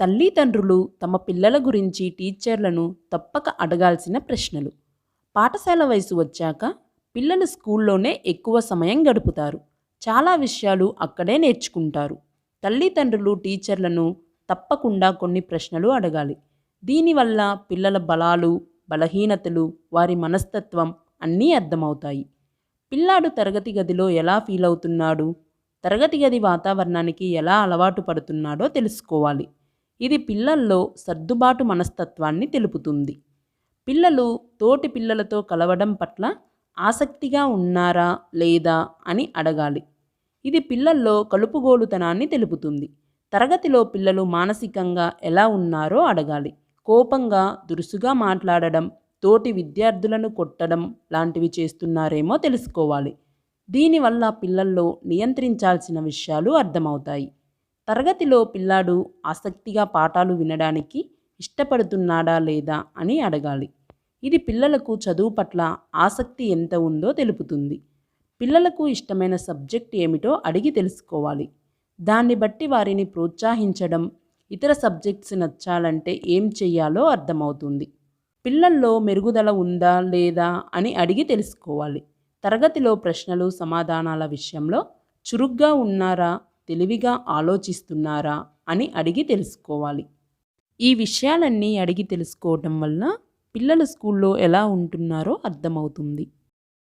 తల్లిదండ్రులు తమ పిల్లల గురించి టీచర్లను తప్పక అడగాల్సిన ప్రశ్నలు. పాఠశాల వయసు వచ్చాక పిల్లలు స్కూల్లోనే ఎక్కువ సమయం గడుపుతారు. చాలా విషయాలు అక్కడే నేర్చుకుంటారు. తల్లిదండ్రులు టీచర్లను తప్పకుండా కొన్ని ప్రశ్నలు అడగాలి. దీనివల్ల పిల్లల బలాలు బలహీనతలు వారి మనస్తత్వం అన్నీ అర్థమవుతాయి. పిల్లాడు తరగతి గదిలో ఎలా ఫీల్ అవుతున్నాడు తరగతి గది వాతావరణానికి ఎలా అలవాటు పడుతున్నాడో తెలుసుకోవాలి. ఇది పిల్లల్లో సర్దుబాటు మనస్తత్వాన్ని తెలుపుతుంది. పిల్లలు తోటి పిల్లలతో కలవడం పట్ల ఆసక్తిగా ఉన్నారా లేదా అని అడగాలి. ఇది పిల్లల్లో కలుపుగోలుతనాన్ని తెలుపుతుంది. తరగతిలో పిల్లలు మానసికంగా ఎలా ఉన్నారో అడగాలి. కోపంగా దురుసుగా మాట్లాడడం తోటి విద్యార్థులను కొట్టడం లాంటివి చేస్తున్నారేమో తెలుసుకోవాలి. దీనివల్ల పిల్లల్లో నియంత్రించాల్సిన విషయాలు అర్థమవుతాయి. తరగతిలో పిల్లాడు ఆసక్తిగా పాఠాలు వినడానికి ఇష్టపడుతున్నాడా లేదా అని అడగాలి. ఇది పిల్లలకు చదువు పట్ల ఆసక్తి ఎంత ఉందో తెలుపుతుంది. పిల్లలకు ఇష్టమైన సబ్జెక్ట్ ఏమిటో అడిగి తెలుసుకోవాలి. దాన్ని బట్టి వారిని ప్రోత్సహించడం ఇతర సబ్జెక్ట్స్ నచ్చాలంటే ఏం చెయ్యాలో అర్థమవుతుంది. పిల్లల్లో మెరుగుదల ఉందా లేదా అని అడిగి తెలుసుకోవాలి. తరగతిలో ప్రశ్నలు సమాధానాల విషయంలో చురుగ్గా ఉన్నారా తెలివిగా ఆలోచిస్తున్నారా అని అడిగి తెలుసుకోవాలి. ఈ విషయాలన్నీ అడిగి తెలుసుకోవటం వల్ల పిల్లలు స్కూల్లో ఎలా ఉంటున్నారో అర్థమవుతుంది.